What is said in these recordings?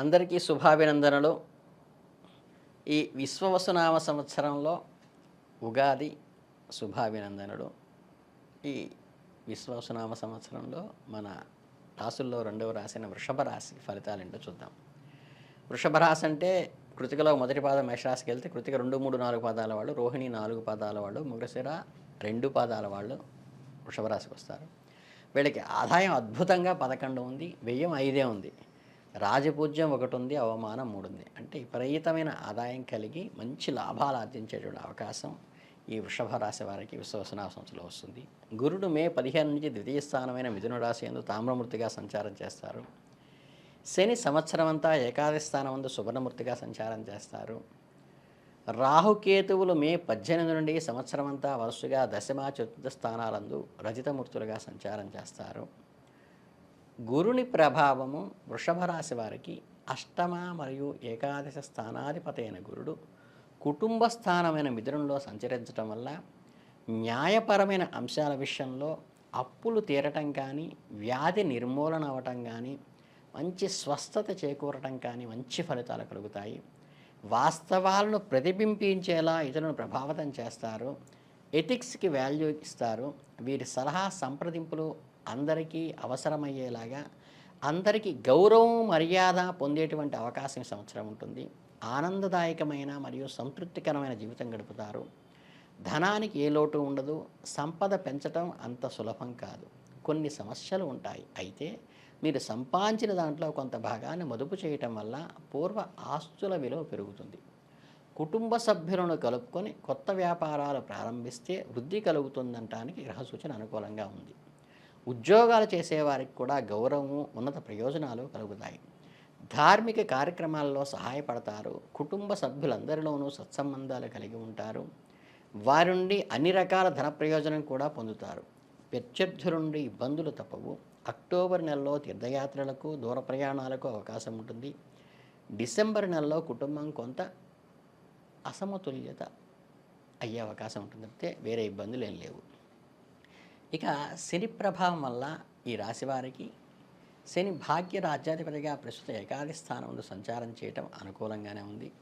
అందరికీ శుభాభినందనలు. ఈ విశ్వవసునామ సంవత్సరంలో ఉగాది శుభాభినందనలు. ఈ విశ్వవసునామ సంవత్సరంలో మన రాసుల్లో రెండవ రాసిన వృషభ రాశి ఫలితాలు ఏంటో చూద్దాం. వృషభ రాశి అంటే కృతికలో మొదటి పాదం మేషరాశికి వెళ్తే కృతిక రెండు మూడు నాలుగు పాదాల వాళ్ళు రోహిణి నాలుగు పాదాల వాళ్ళు మృగశిర రెండు పాదాల వాళ్ళు వృషభ రాశికి వస్తారు. వీళ్ళకి ఆదాయం అద్భుతంగా పదకొండు ఉంది వ్యయం ఐదే ఉంది. రాజపూజ్యం ఒకటి ఉంది అవమానం మూడు ఉంది అంటే విపరీతమైన ఆదాయం కలిగి మంచి లాభాలు ఆర్జించేటువంటి అవకాశం ఈ వృషభ రాశి వారికి విశ్వసనా సంస్థలో వస్తుంది. గురుడు మే పదిహేను నుంచి ద్వితీయ స్థానమైన మిథున రాశి ఎందు తామ్రమూర్తిగా సంచారం చేస్తారు. శని సంవత్సరం అంతా ఏకాదశి స్థానం అందు సువర్ణమూర్తిగా సంచారం చేస్తారు. రాహుకేతువులు మే పద్దెనిమిది నుండి సంవత్సరం అంతా వరుసగా దశమ చతుర్థ స్థానాలందు రజితమూర్తులుగా సంచారం చేస్తారు. గురుని ప్రభావము వృషభ రాశి వారికి అష్టమ మరియు ఏకాదశ స్థానాధిపతి అయిన గురుడు కుటుంబ స్థానమైన మిథునంలో సంచరించడం వల్ల న్యాయపరమైన అంశాల విషయంలో అప్పులు తీరటం కానీ వ్యాధి నిర్మూలన అవ్వటం కానీ మంచి స్వస్థత చేకూరటం కానీ మంచి ఫలితాలు కలుగుతాయి. వాస్తవాలను ప్రతిబింబించేలా ఇతరులను ప్రభావితం చేస్తారు. ఎథిక్స్కి వాల్యూ ఇస్తారు. వీరి సలహా సంప్రదింపులు అందరికీ అవసరమయ్యేలాగా అందరికీ గౌరవం మర్యాద పొందేటువంటి అవకాశం సంవత్సరం ఉంటుంది. ఆనందదాయకమైన మరియు సంతృప్తికరమైన జీవితం గడుపుతారు. ధనానికి ఏ లోటు ఉండదు. సంపద పెంచటం అంత సులభం కాదు. కొన్ని సమస్యలు ఉంటాయి. అయితే మీరు సంపాదించిన దాంట్లో కొంత భాగాన్ని మదుపు చేయటం వల్ల పూర్వ ఆస్తుల విలువ పెరుగుతుంది. కుటుంబ సభ్యులను కలుపుకొని కొత్త వ్యాపారాలు ప్రారంభిస్తే వృద్ధి కలుగుతుందనటానికి గ్రహ సూచన అనుకూలంగా ఉంది. ఉద్యోగాలు చేసేవారికి కూడా గౌరవము ఉన్నత ప్రయోజనాలు కలుగుతాయి. ధార్మిక కార్యక్రమాల్లో సహాయపడతారు. కుటుంబ సభ్యులందరిలోనూ సత్సంబంధాలు కలిగి ఉంటారు. వారి నుండి అన్ని రకాల ధన ప్రయోజనం కూడా పొందుతారు. ప్రత్యర్థుల నుండి ఇబ్బందులు తప్పవు. అక్టోబర్ నెలలో తీర్థయాత్రలకు దూర ప్రయాణాలకు అవకాశం ఉంటుంది. డిసెంబర్ నెలలో కుటుంబం కొంత అసమతుల్యత అయ్యే అవకాశం ఉంటుంది. తప్పితే వేరే ఇబ్బందులు ఏం లేవు. ఇక శని ప్రభావం వల్ల ఈ రాశివారికి శని భాగ్య రాజ్యాధిపతిగా ప్రస్తుత ఏకాది స్థానంలో సంచారం చేయటం అనుకూలంగానే ఉంది.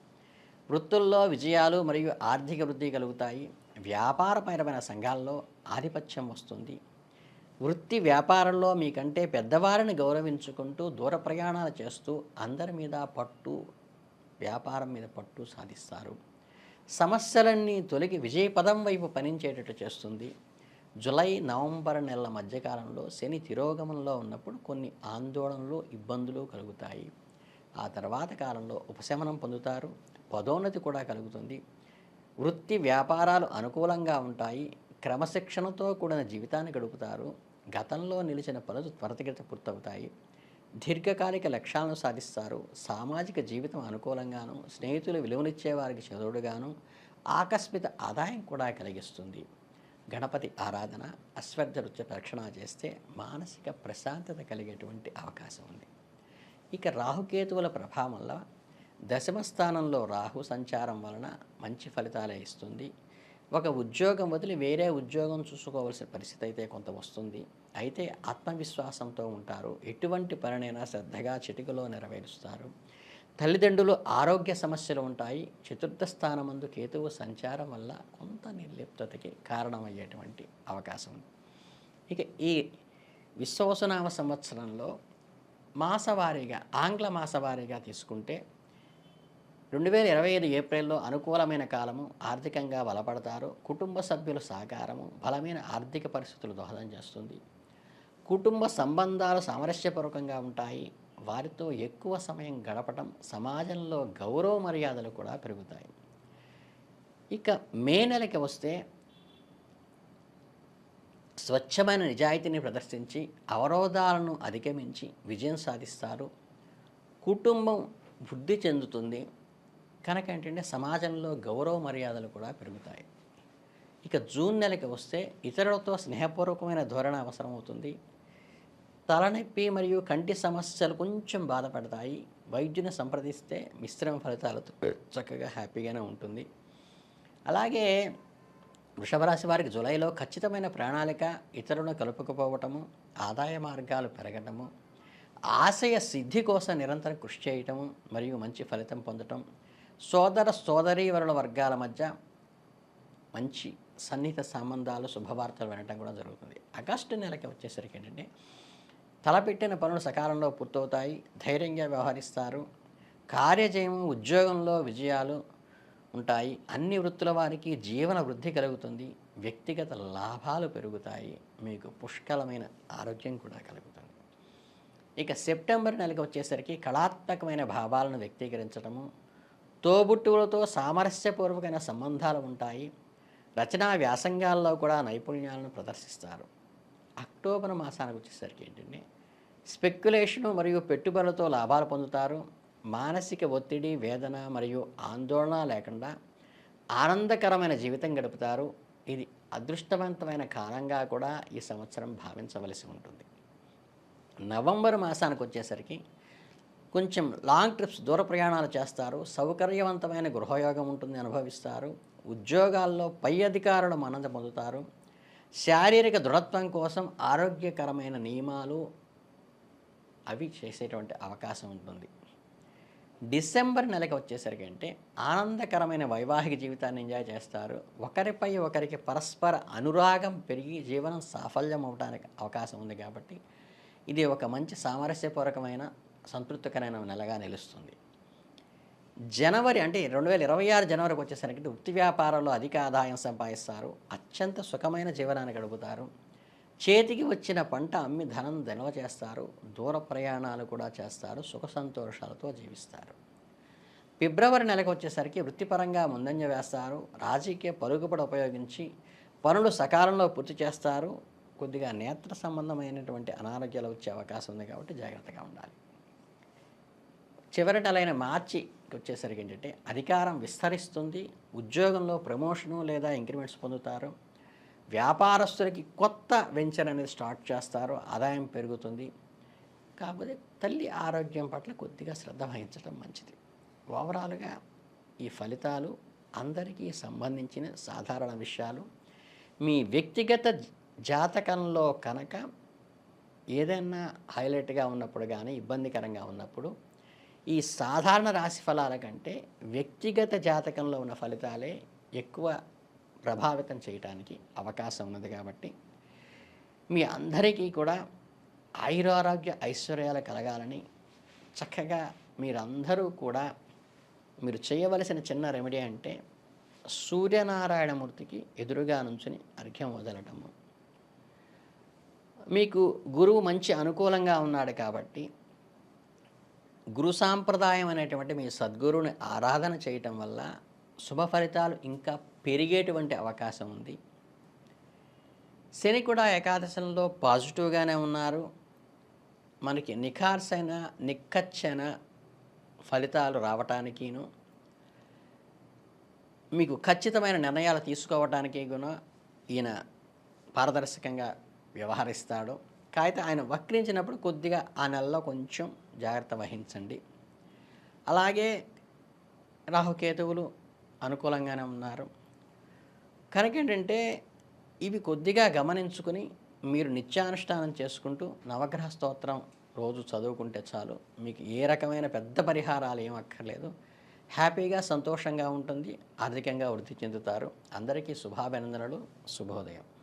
వృత్తుల్లో విజయాలు మరియు ఆర్థిక వృద్ధి కలుగుతాయి. వ్యాపారపరమైన సంఘాల్లో ఆధిపత్యం వస్తుంది. వృత్తి వ్యాపారంలో మీకంటే పెద్దవారిని గౌరవించుకుంటూ దూర ప్రయాణాలు చేస్తూ అందరి మీద పట్టు వ్యాపారం మీద పట్టు సాధిస్తారు. సమస్యలన్నీ తొలగి విజయపదం వైపు పనించేటట్టు చేస్తుంది. జులై నవంబర్ నెలల మధ్యకాలంలో శని తిరోగమనంలో ఉన్నప్పుడు కొన్ని ఆందోళనలు ఇబ్బందులు కలుగుతాయి. ఆ తర్వాత కాలంలో ఉపశమనం పొందుతారు. పదోన్నతి కూడా కలుగుతుంది. వృత్తి వ్యాపారాలు అనుకూలంగా ఉంటాయి. క్రమశిక్షణతో కూడిన జీవితాన్ని గడుపుతారు. గతంలో నిలిచిన పనులు త్వరతగత పూర్తవుతాయి. దీర్ఘకాలిక లక్ష్యాలను సాధిస్తారు. సామాజిక జీవితం అనుకూలంగాను స్నేహితులు విలువనిచ్చే వారికి చదువుడుగాను ఆకస్మిక ఆదాయం కూడా కలిగిస్తుంది. గణపతి ఆరాధన అశ్వర్థ నృత్య రక్షణ చేస్తే మానసిక ప్రశాంతత కలిగేటువంటి అవకాశం ఉంది. ఇక రాహుకేతువుల ప్రభావం వల్ల దశమ స్థానంలో రాహు సంచారం వలన మంచి ఫలితాలే ఇస్తుంది. ఒక ఉద్యోగం వదిలి వేరే ఉద్యోగం చూసుకోవాల్సిన పరిస్థితి అయితే కొంత వస్తుంది. అయితే ఆత్మవిశ్వాసంతో ఉంటారు. ఎటువంటి పనినైనా శ్రద్ధగా చిటికలో నెరవేరుస్తారు. తల్లిదండ్రులు ఆరోగ్య సమస్యలు ఉంటాయి. చతుర్థ స్థానమందు కేతువు సంచారం వల్ల కొంత నిర్లిప్తతకి కారణమయ్యేటువంటి అవకాశం ఉంది. ఇక ఈ విశ్వసనామ సంవత్సరంలో మాసవారీగా ఆంగ్ల మాసవారీగా తీసుకుంటే రెండు వేల ఇరవై ఐదు ఏప్రిల్లో అనుకూలమైన కాలము ఆర్థికంగా బలపడతారు. కుటుంబ సభ్యుల సహకారము బలమైన ఆర్థిక పరిస్థితులు దోహదం చేస్తుంది. కుటుంబ సంబంధాలు సామరస్యపూర్వకంగా ఉంటాయి. వారితో ఎక్కువ సమయం గడపడం సమాజంలో గౌరవ మర్యాదలు కూడా పెరుగుతాయి. ఇక మే నెలకి వస్తే స్వచ్ఛమైన నిజాయితీని ప్రదర్శించి అవరోధాలను అధిగమించి విజయం సాధిస్తారు. కుటుంబం వృద్ధి చెందుతుంది. కనుక ఏంటంటే సమాజంలో గౌరవ మర్యాదలు కూడా పెరుగుతాయి. ఇక జూన్ నెలకి వస్తే ఇతరులతో స్నేహపూర్వకమైన ధోరణ అవసరమవుతుంది. తలనొప్పి మరియు కంటి సమస్యలు కొంచెం బాధపడతాయి. వైద్యుని సంప్రదిస్తే మిశ్రమ ఫలితాలతో చక్కగా హ్యాపీగానే ఉంటుంది. అలాగే వృషభరాశి వారికి జులైలో ఖచ్చితమైన ప్రణాళిక ఇతరులను కలుపుకుపోవటము ఆదాయ మార్గాలు పెరగటము ఆశయ సిద్ధి కోసం నిరంతరం కృషి చేయటం మరియు మంచి ఫలితం పొందటం సోదర సోదరీవరుల వర్గాల మధ్య మంచి సన్నిహిత సంబంధాలు శుభవార్తలు వినటం కూడా జరుగుతుంది. ఆగస్టు నెలకి వచ్చేసరికి ఏంటంటే తలపెట్టిన పనులు సకాలంలో పూర్తవుతాయి. ధైర్యంగా వ్యవహరిస్తారు. కార్యజయము ఉద్యోగంలో విజయాలు ఉంటాయి. అన్ని వృత్తుల వారికి జీవన వృద్ధి కలుగుతుంది. వ్యక్తిగత లాభాలు పెరుగుతాయి. మీకు పుష్కలమైన ఆరోగ్యం కూడా కలుగుతుంది. ఇక సెప్టెంబర్ నెలకు వచ్చేసరికి కళాత్మకమైన భావాలను వ్యక్తీకరించడము తోబుట్టువులతో సామరస్యపూర్వకమైన సంబంధాలు ఉంటాయి. రచనా వ్యాసంగాల్లో కూడా నైపుణ్యాలను ప్రదర్శిస్తారు. అక్టోబర్ మాసానికి వచ్చేసరికి ఏంటంటే స్పెక్యులేషను మరియు పెట్టుబడులతో లాభాలు పొందుతారు. మానసిక ఒత్తిడి వేదన మరియు ఆందోళన లేకుండా ఆనందకరమైన జీవితం గడుపుతారు. ఇది అదృష్టవంతమైన కాలంగా కూడా ఈ సంవత్సరం భావించవలసి ఉంటుంది. నవంబర్ మాసానికి వచ్చేసరికి కొంచెం లాంగ్ ట్రిప్స్ దూర ప్రయాణాలు చేస్తారు. సౌకర్యవంతమైన గృహయోగం ఉంటుంది అనుభవిస్తారు. ఉద్యోగాల్లో పై అధికారులు మన్నత పొందుతారు. శారీరక దృఢత్వం కోసం ఆరోగ్యకరమైన నియమాలు అవి చేసేటువంటి అవకాశం ఉంటుంది. డిసెంబర్ నెలకి వచ్చేసరికి అంటే ఆనందకరమైన వైవాహిక జీవితాన్ని ఎంజాయ్ చేస్తారు. ఒకరిపై ఒకరికి పరస్పర అనురాగం పెరిగి జీవనం సాఫల్యం అవడానికి అవకాశం ఉంది కాబట్టి ఇది ఒక మంచి సామరస్యపూర్వకమైన సంతృప్తికరమైన నెలగా నిలుస్తుంది. జనవరి అంటే రెండు వేల ఇరవై ఆరు జనవరికి వచ్చేసరికి వృత్తి వ్యాపారంలో అధిక ఆదాయం సంపాదిస్తారు. అత్యంత సుఖమైన జీవనాన్ని గడుపుతారు. చేతికి వచ్చిన పంట అమ్మి ధనం నిల్వ చేస్తారు దూర ప్రయాణాలు కూడా చేస్తారు సుఖ సంతోషాలతో జీవిస్తారు. ఫిబ్రవరి నెలకు వచ్చేసరికి వృత్తిపరంగా ముందంజ వేస్తారు రాజకీయ పరుగుపడి ఉపయోగించి పనులు సకాలంలో పూర్తి చేస్తారు కొద్దిగా నేత్ర సంబంధమైనటువంటి అనారోగ్యాలు వచ్చే అవకాశం ఉంది కాబట్టి జాగ్రత్తగా ఉండాలి. చివరి నెలైన మార్చికి వచ్చేసరికి ఏంటంటే అధికారం విస్తరిస్తుంది ఉద్యోగంలో ప్రమోషను లేదా ఇంక్రిమెంట్స్ పొందుతారు వ్యాపారస్తులకి కొత్త వెంచర్ అనేది స్టార్ట్ చేస్తారు ఆదాయం పెరుగుతుంది. కాకపోతే తల్లి ఆరోగ్యం పట్ల కొద్దిగా శ్రద్ధ వహించడం మంచిది. ఓవరాల్గా ఈ ఫలితాలు అందరికీ సంబంధించిన సాధారణ విషయాలు. మీ వ్యక్తిగత జాతకంలో కనుక ఏదైనా హైలైట్గా ఉన్నప్పుడు కానీ ఇబ్బందికరంగా ఉన్నప్పుడు ఈ సాధారణ రాశి ఫలాల కంటే వ్యక్తిగత జాతకంలో ఉన్న ఫలితాలే ఎక్కువ ప్రభావితం చేయడానికి అవకాశం ఉన్నది కాబట్టి మీ అందరికీ కూడా ఆయురారోగ్య ఐశ్వర్యాలు కలగాలని చక్కగా మీరందరూ కూడా మీరు చేయవలసిన చిన్న రెమెడీ అంటే సూర్యనారాయణమూర్తికి ఎదురుగా నుంచుని అర్ఘ్యం వదలటము. మీకు గురువు మంచి అనుకూలంగా ఉన్నాడు కాబట్టి గురు సాంప్రదాయం అనేటువంటి మీ సద్గురువుని ఆరాధన చేయటం వల్ల శుభ ఫలితాలు ఇంకా పెరిగేటువంటి అవకాశం ఉంది. శని కూడా ఏకాదశంలో పాజిటివ్గానే ఉన్నారు. మనకి నిఖార్సైన నిక్కచ్చైన ఫలితాలు రావటానికిను మీకు ఖచ్చితమైన నిర్ణయాలు తీసుకోవటానికి కూడా ఈయన పారదర్శకంగా వ్యవహరిస్తాడు. కాకపోతే ఆయన వక్రించినప్పుడు కొద్దిగా ఆ నెలలో కొంచెం జాగ్రత్త వహించండి. అలాగే రాహుకేతువులు అనుకూలంగానే ఉన్నారు. కనుక ఏంటంటే ఇవి కొద్దిగా గమనించుకుని మీరు నిత్యానుష్ఠానం చేసుకుంటూ నవగ్రహ స్తోత్రం రోజు చదువుకుంటే చాలు. మీకు ఏ రకమైన పెద్ద పరిహారాలు ఏం అక్కర్లేదు. హ్యాపీగా సంతోషంగా ఉంటుంది. ఆర్థికంగా వృద్ధి చెందుతారు. అందరికీ శుభాభినందనలు. శుభోదయం.